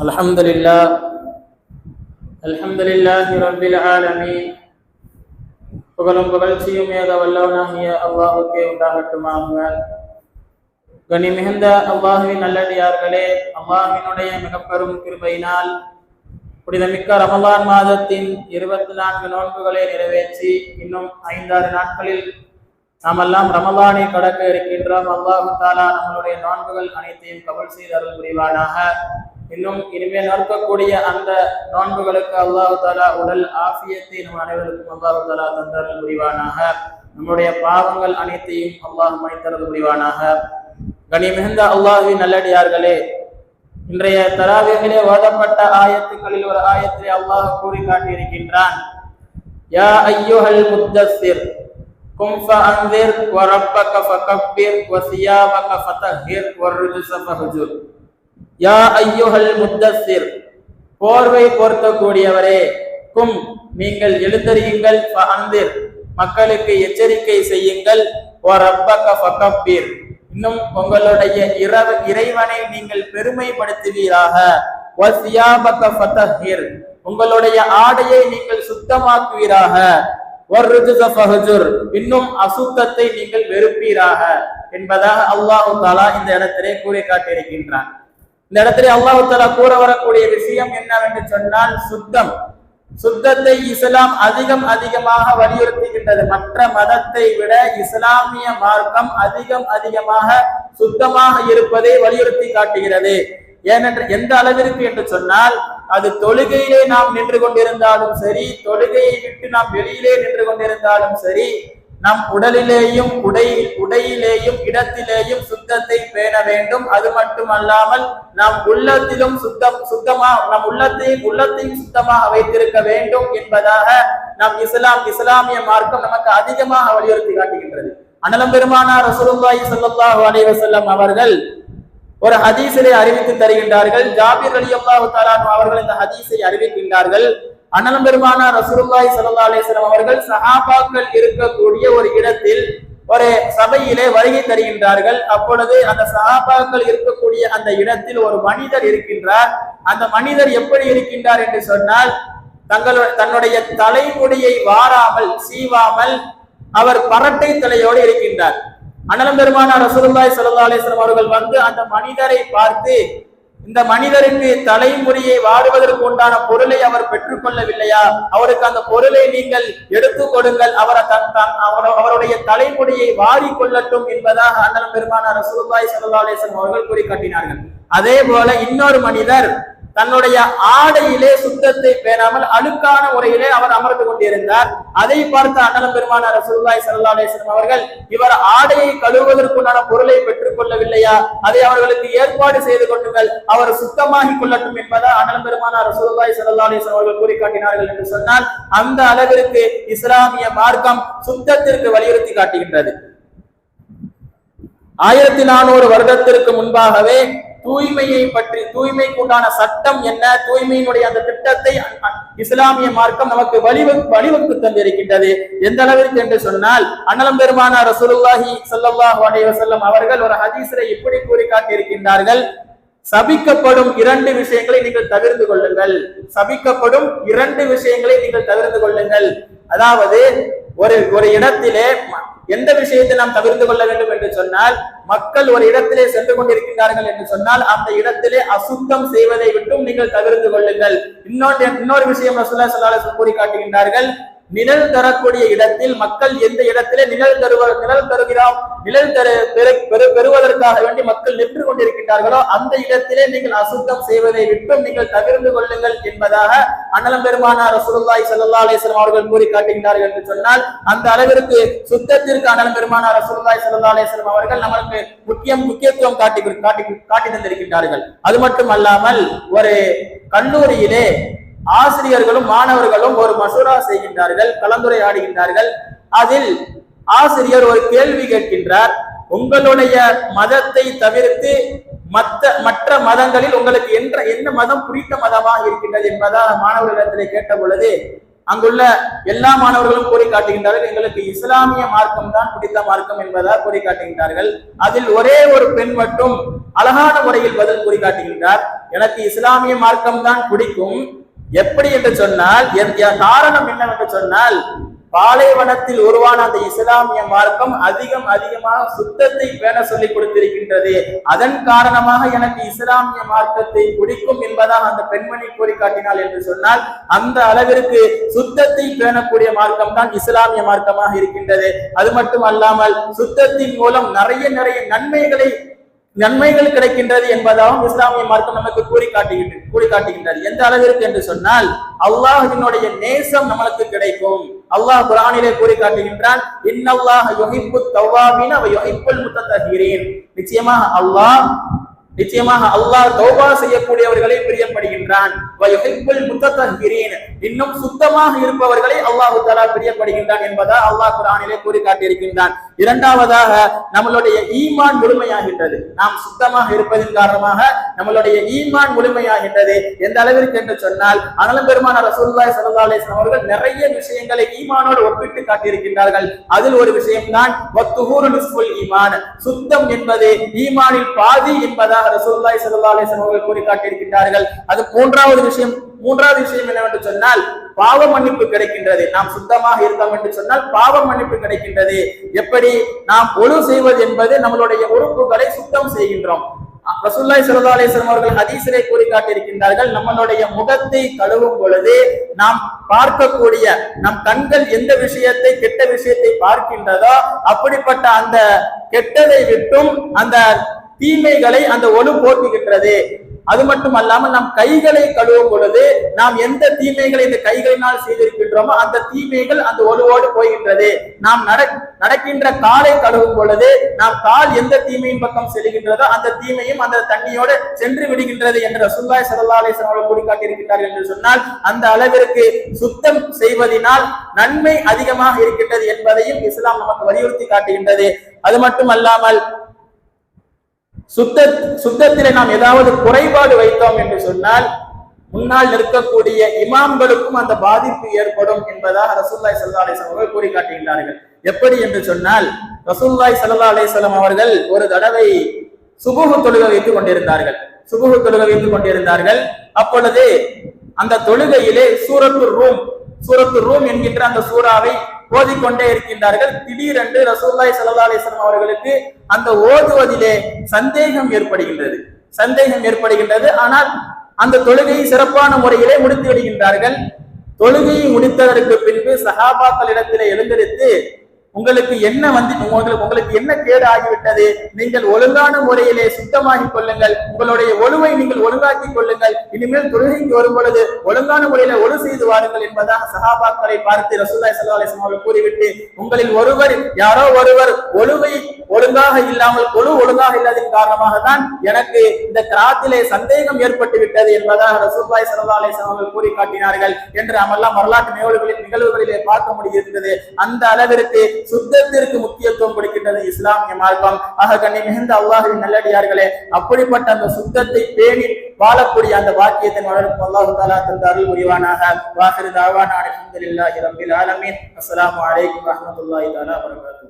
الحمد لله الحمد لله رب العالمين புகழும் புகழ்ச்சியும் ஏக வல்லவனாகிய அல்லாஹுக்கே உண்டாகட்டுமாக கனி மிகுந்த அல்லாஹுவின் நல்லடியார்களே அல்லாஹினுடைய மிக பெரும் கிருபையினால் புனிதமிக்க ரமலான் மாதத்தின் இருபத்தி நான்கு நோன்புகளை நிறைவேற்றி இன்னும் ஐந்தாறு நாட்களில் நாமெல்லாம் ரமலானை கடக்க இருக்கின்றோம். அல்லாஹு தாலா நம்மளுடைய நோன்புகள் அனைத்தையும் கபல் செய்து அருள் புரிவானாக. இன்னும் இனிமேல் நோக்கக்கூடிய அந்த நோன்புகளுக்கு அல்லாஹு தாலா உடல் ஆஃபியத்தை நம் அனைவருக்கும் அல்லாஹு தாலா தந்தரல் புரிவானாக. நம்முடைய பாவங்கள் அனைத்தையும் அல்லாஹ் மனிதரல் புரிவானாக. கனி மிகுந்த அல்லாஹுவின் நல்லடியார்களே இன்றைய தராவிகளே ஓதப்பட்ட ஆயத்துக்களில் ஒரு ஆயத்தை அல்லாஹ் கூறி காட்டியிருக்கின்றான் யா ஐயோஹல் முத்தசிர் கும் ஃபஅன்திர் வரப்பக ஃபகப்பிர் வசியாபக ஃபதஹிர் வர்ருஜுஸ ஃபஹஜுர் யா ஐயுஹல் முத்தஸ்ஸிர் போர்வை போர்த்தக்கூடியவரே கும் நீங்கள் எழுந்தறியுங்கள் ஃபஅன்திர் மக்களுக்கு எச்சரிக்கை செய்யுங்கள் வரப்பக ஃபகப்பிர் இன்னும் உங்களுடைய இரவு இறைவனை நீங்கள் பெருமைப்படுத்துவீராக வசியாபக ஃபதஹிர் உங்களுடைய ஆடையை நீங்கள் சுத்தமாக்குவீராக இன்னும் அசுத்தத்தை நீங்கள் வெறுப்பீராக. என்பதாக அல்லாஹு தாலா இந்த இடத்திலே கூறி காட்டியிருக்கின்றான். இந்த இடத்திலே அல்லாஹு தாலா கூற வரக்கூடிய விஷயம் என்னவென்று சொன்னால் சுத்தம். சுத்தத்தை இஸ்லாம் அதிகம் அதிகமாக வலியுறுத்துகின்றது. மற்ற மதத்தை விட இஸ்லாமிய மார்க்கம் அதிகம் அதிகமாக சுத்தமாக இருப்பதை வலியுறுத்தி காட்டுகிறது. ஏனென்று எந்த அளவிற்கு என்று சொன்னால் அது தொழுகையிலே நாம் நின்று கொண்டிருந்தாலும் சரி தொழுகையை விட்டு நாம் வெளியிலே நின்று கொண்டிருந்தாலும் சரி நம் உடலிலேயும் உடை உடையிலேயும் இடத்திலேயும் சுத்தத்தை பேண வேண்டும். அது மட்டுமல்லாமல் நம் உள்ளத்திலும் சுத்தம் சுத்தமா நம் உள்ளத்தையும் உள்ளத்தையும் சுத்தமாக வைத்திருக்க வேண்டும் என்பதாக நம் இஸ்லாம் இஸ்லாமிய மார்க்கம் நமக்கு அதிகமாக வலியுறுத்தி காட்டுகின்றது. அனலம் பெருமானார் ரசூலுல்லாஹி ஸல்லல்லாஹு அலைஹி வஸல்லம் அவர்கள் ஒரு ஹதீஸிலே அறிவித்து தருகின்றார்கள். ஜாபிர் அலி அல்லாஹு அவர்கள் இந்த ஹதீஸை அறிவிக்கின்றார்கள். அனலம் பெருமானார் ரசூலுல்லாஹி சல்லா அலிஸ்லாம் அவர்கள் சஹாபாக்கள் இருக்கக்கூடிய ஒரு இடத்தில் ஒரு சபையிலே வருகை தருகின்றார்கள். அப்பொழுது அந்த சஹாபாக்கள் இருக்கக்கூடிய அந்த இடத்தில் ஒரு மனிதர் இருக்கின்றார். அந்த மனிதர் எப்படி இருக்கின்றார் என்று சொன்னால் தங்களுடைய தன்னுடைய தலைமுடியை வாராமல் சீவாமல் அவர் பரட்டை தலையோடு இருக்கின்றார். அனலம் பெருமானார் ரசூலுல்லாய் சல்லா அலிஸ்லாம் அவர்கள் வந்து அந்த மனிதரை பார்த்து இந்த மனிதருக்கு தலைமுறையை வாடுவதற்கு உண்டான பொருளை அவர் பெற்றுக்கொள்ளவில்லையா அவருக்கு அந்த பொருளை நீங்கள் எடுத்து கொடுங்கள். அவரை அவருடைய தலைமுடியை வாரி கொள்ளட்டும் என்பதாக அண்ணன் பெருமானார் ரசூலுல்லாஹி சல்லா அலிஸ்லாம் அவர்கள் கூறி காட்டினார்கள். அதே போல இன்னொரு மனிதர் தன்னுடைய ஆடையிலே சுத்தத்தை பேணாமல் அழுக்கான முறையிலே அவர் அமர்ந்து கொண்டிருந்தார். அதை பார்த்த அண்ணலம் பெருமான ரசூலுல்லாஹி சல்லா அலைஹி அவர்கள் இவர் ஆடையை கழுவுவதற்குண்டான பொருளை பெற்றுக் கொள்ளவில்லையா? அதை அவர்களுக்கு ஏற்பாடு செய்து கொள்ளுங்கள். அவர் சுத்தமாகி கொள்ளட்டும் என்பதை அண்ணலம் பெருமான ரசூலுல்லாஹி சல்லா அலைஹி அவர்கள் கூறி காட்டினார்கள் என்று சொன்னால் அந்த அளவிற்கு இஸ்லாமிய மார்க்கம் சுத்தத்திற்கு வலியுறுத்தி காட்டுகின்றது. ஆயிரத்தி நானூறு வருடத்திற்கு முன்பாகவே தூய்மையை பற்றி தூய்மைக்குண்டான சட்டம் என்ன? தூய்மையினுடைய அந்த திட்டத்தை இஸ்லாமிய மார்க்கம் நமக்கு வழிவ வழிவகுத்து தந்திருக்கின்றது. எந்த அளவிற்கு என்று சொன்னால் அண்ணலம் பெருமான ரசூலுல்லாஹி ஸல்லல்லாஹு அலைஹி வஸல்லம் அவர்கள் ஒரு ஹதீஸிலே இப்படி கூறி காட்டியிருக்கின்றார்கள் சபிக்கப்படும் இரண்டு விஷயங்களை நீங்கள் தவிர்த்து கொள்ளுங்கள். சபிக்கப்படும் இரண்டு விஷயங்களை நீங்கள் தவிர்த்து கொள்ளுங்கள். அதாவது ஒரு ஒரு இடத்திலே எந்த விஷயத்தை நாம் தவிர்த்து கொள்ள வேண்டும் என்று சொன்னால் மக்கள் ஒரு இடத்திலே சென்று கொண்டிருக்கின்றார்கள் என்று சொன்னால் அந்த இடத்திலே அசுத்தம் செய்வதை விட்டும் நீங்கள் தவிர்த்து கொள்ளுங்கள். இன்னொன்று இன்னொரு விஷயம் ரசூல்லா ஸல்லல்லாஹு கூறி காட்டுகின்றார்கள் நிழல் தரக்கூடிய இடத்தில் மக்கள் எந்த இடத்திலே நிழல் தருவ நிழல் தருகிறோம் நிழல் தரு பெரு பெறுவதற்காக வேண்டி மக்கள் நின்று கொண்டிருக்கின்றார்களோ அந்த இடத்திலே நீங்கள் அசுத்தம் செய்வதை விட்டும் நீங்கள் தவிர்த்து கொள்ளுங்கள் என்பதாக அண்ணலம் பெருமானார் ரசூலுல்லாய் சல்லா அலிஸ்லாம் அவர்கள் கூறி காட்டுகின்றார்கள் என்று சொன்னால் அந்த அளவிற்கு சுத்தத்திற்கு அண்ணலம் பெருமானார் ரசூலுல்லாய் சல்லா அலிஸ்லாம் அவர்கள் நமக்கு முக்கியம் முக்கியத்துவம் காட்டி காட்டி காட்டி தந்திருக்கின்றார்கள். அது மட்டும் அல்லாமல் ஒரு கல்லூரியிலே ஆசிரியர்களும் மாணவர்களும் ஒரு மசூரா செய்கின்றார்கள் கலந்துரையாடுகின்றார்கள். அதில் ஆசிரியர் ஒரு கேள்வி கேட்கின்றார் உங்களுடைய மதத்தை தவிர்த்து மற்ற மற்ற மதங்களில் உங்களுக்கு என்ற என்ன மதம் பிடித்த மதமாக இருக்கின்றது என்பதால் மாணவர்களிடத்திலே கேட்ட பொழுது அங்குள்ள எல்லா மாணவர்களும் கூறி காட்டுகின்றார்கள் எங்களுக்கு இஸ்லாமிய மார்க்கம் தான் பிடித்த மார்க்கம் என்பதாக கூறி காட்டுகின்றார்கள் அதில் ஒரே ஒரு பெண் மட்டும் அழகான முறையில் பதில் கூறி காட்டுகின்றார் எனக்கு இஸ்லாமிய மார்க்கம் தான் பிடிக்கும் எப்படி என்று சொன்னால் என் காரணம் என்னவென்று சொன்னால் பாலைவனத்தில் உருவான அந்த இஸ்லாமிய மார்க்கம் அதிகம் அதிகமாக சுத்தத்தை பேண சொல்லி கொடுத்திருக்கின்றது. அதன் காரணமாக எனக்கு இஸ்லாமிய மார்க்கத்தை பிடிக்கும் என்பதாக அந்த பெண்மணி கூறி காட்டினாள் என்று சொன்னால் அந்த அளவிற்கு சுத்தத்தை பேணக்கூடிய மார்க்கம் தான் இஸ்லாமிய மார்க்கமாக இருக்கின்றது. அது மட்டும் அல்லாமல் சுத்தத்தின் மூலம் நிறைய நிறைய நன்மைகளை நன்மைகள் கிடைக்கின்றது என்பதாகவும் இஸ்லாமிய மார்க்கம் நமக்கு கூறி காட்டுகின்ற கூறி காட்டுகின்றது எந்த அளவிற்கு என்று சொன்னால் அல்லாஹினுடைய நேசம் நம்மளுக்கு கிடைக்கும். அல்லாஹ் குரானிலே கூறி காட்டுகின்றான் இன்னல்லாஹ் யுஹிப்பு தவ்வாபீன வ யுஹிப்புல் முத்தத்தஹீரீன் நிச்சயமாக அல்லாஹ் நிச்சயமாக அல்லாஹ் தௌபா செய்யக்கூடியவர்களை பிரியப்படுகின்றான். இன்னும் சுத்தமாக இருப்பவர்களை அல்லாஹு தஆலா பிரியப்படுகின்றான் என்பதா அல்லாஹ் குரானிலே கூறி காட்டியிருக்கின்றான் இரண்டாவதாக நம்மளுடைய ஈமான் முழுமையாகின்றது. நாம் சுத்தமாக இருப்பதன் காரணமாக நம்மளுடைய ஈமான் முழுமையாகின்றது. எந்த அளவிற்கு என்று சொன்னால் அனலம் பெருமான ரசூல்லாய் ஸல்லல்லாஹு அவர்கள் நிறைய விஷயங்களை ஈமானோடு ஒப்பிட்டு காட்டியிருக்கின்றார்கள். அதில் ஒரு விஷயம்தான் ஈமான். சுத்தம் என்பது ஈமானில் பாதி என்பதா ரசூலுல்லாஹி ரசூல்லாய் அலைஹி வஸல்லம் அவர்கள் கூறி காட்டியிருக்கின்றார்கள் அது மூன்றாவது விஷயம் மூன்றாவது விஷயம் என்னவென்று சொன்னால் பாவ மன்னிப்பு கிடைக்கின்றது. நாம் சுத்தமாக இருக்கோம் என்று சொன்னால் பாவ மன்னிப்பு கிடைக்கின்றது. எப்படி? நாம் ஒழு செய்வது என்பது நம்மளுடைய உறுப்புகளை சுத்தம் செய்கின்றோம். ரசூல்லாய் சல்லா அலிஸ்லாம் அவர்கள் ஹதீசரை கூறி காட்டியிருக்கின்றார்கள் நம்மளுடைய முகத்தை கழுவும் பொழுது நாம் பார்க்கக்கூடிய நம் கண்கள் எந்த விஷயத்தை கெட்ட விஷயத்தை பார்க்கின்றதோ அப்படிப்பட்ட அந்த கெட்டதை விட்டும் அந்த தீமைகளை அந்த ஒழு போக்குகின்றது. அது மட்டும் அல்லாமல் நம் கைகளை கழுவும் பொழுது நாம் எந்த தீமைகளை இந்த கைகளினால் செய்திருக்கின்றோமோ அந்த தீமைகள் அந்த ஒழுவோடு போகின்றது நாம் நட நடக்கின்ற காலை கழுவும் பொழுது நாம் கால் எந்த தீமையின் பக்கம் செல்கின்றதோ அந்த தீமையும் அந்த தண்ணியோடு சென்று விடுகின்றது என்ற சுல்லாய் சல்லா அலிஸ்லாம் அவர்கள் கூறி என்று சொன்னால் அந்த அளவிற்கு சுத்தம் செய்வதனால் நன்மை அதிகமாக இருக்கின்றது என்பதையும் இஸ்லாம் நமக்கு வலியுறுத்தி காட்டுகின்றது. அது மட்டும் அல்லாமல் சுத்த சுத்தத்திலே நாம் ஏதாவது குறைபாடு வைத்தோம் என்று சொன்னால் முன்னால் நிற்கக்கூடிய இமாம்களுக்கும் அந்த பாதிப்பு ஏற்படும் என்பதாக ரசூல்லாய் சல்லா அலிஸ்லாம் அவர்கள் கூறி காட்டுகின்றார்கள் எப்படி என்று சொன்னால் ரசூல்லாய் சல்லா அலிஸ்லாம் அவர்கள் ஒரு தடவை சுபுகு தொழுகை வைத்துக் கொண்டிருந்தார்கள். சுபுகு தொழுகை வைத்துக் கொண்டிருந்தார்கள். அப்பொழுது அந்த தொழுகையிலே சூரத்து ரூம் சூரத்து ரூம் என்கின்ற அந்த சூறாவை ஓதிக்கொண்டே இருக்கின்றார்கள். திடீரென்று ரசூல்லாய் சல்லா அலிஸ்லாம் அவர்களுக்கு அந்த ஓதுவதிலே சந்தேகம் ஏற்படுகின்றது. சந்தேகம் ஏற்படுகின்றது. ஆனால் அந்த தொழுகையை சிறப்பான முறையிலே முடித்து விடுகின்றார்கள் தொழுகையை முடித்ததற்கு பின்பு சஹாபாக்களிடத்திலே எழுந்தெடுத்து உங்களுக்கு என்ன வந்து உங்களுக்கு உங்களுக்கு என்ன கேடு ஆகிவிட்டது நீங்கள் ஒழுங்கான முறையிலே சுத்தமாகிக் கொள்ளுங்கள். உங்களுடைய ஒழுவை நீங்கள் ஒழுங்காக்கிக் கொள்ளுங்கள். இனிமேல் தொழுகைக்கு வரும் பொழுது ஒழுங்கான முறையில ஒழு செய்து வாருங்கள் என்பதாக சகாபாக்களை பார்த்து ரசூல்லாய் சல்லா அலிஸ்லாம் அவர்கள் கூறிவிட்டு உங்களில் ஒருவர் யாரோ ஒருவர் ஒழுவை ஒழுங்காக இல்லாமல் ஒழு ஒழுங்காக இல்லாததின் காரணமாக தான் எனக்கு இந்த கிராத்திலே சந்தேகம் ஏற்பட்டு விட்டது என்பதாக ரசூல்லாய் சல்லா அலிஸ்லாம் அவர்கள் கூறி காட்டினார்கள் என்று அமெல்லாம் வரலாற்று நிகழ்வுகளில் நிகழ்வுகளிலே பார்க்க முடியிருந்தது அந்த அளவிற்கு சுத்தத்திற்கு முக்கியத்துவம் கொடுக்கின்றது இஸ்லாமிய மார்க்கம். ஆக கண்ணி மிகுந்த அல்லாஹின் நல்லடியார்களே அப்படிப்பட்ட அந்த சுத்தத்தை பேணி வாழக்கூடிய அந்த பாக்கியத்தை வளர்க்கும் அல்லாஹு தாலா தந்த அருள் புரிவானாக வாஹிரு தாவான அலமதுல்லாஹி ரபில் ஆலமின். அஸ்லாம் வலைக்கம் வரமத்துல்லாஹி தாலா வரகாத்து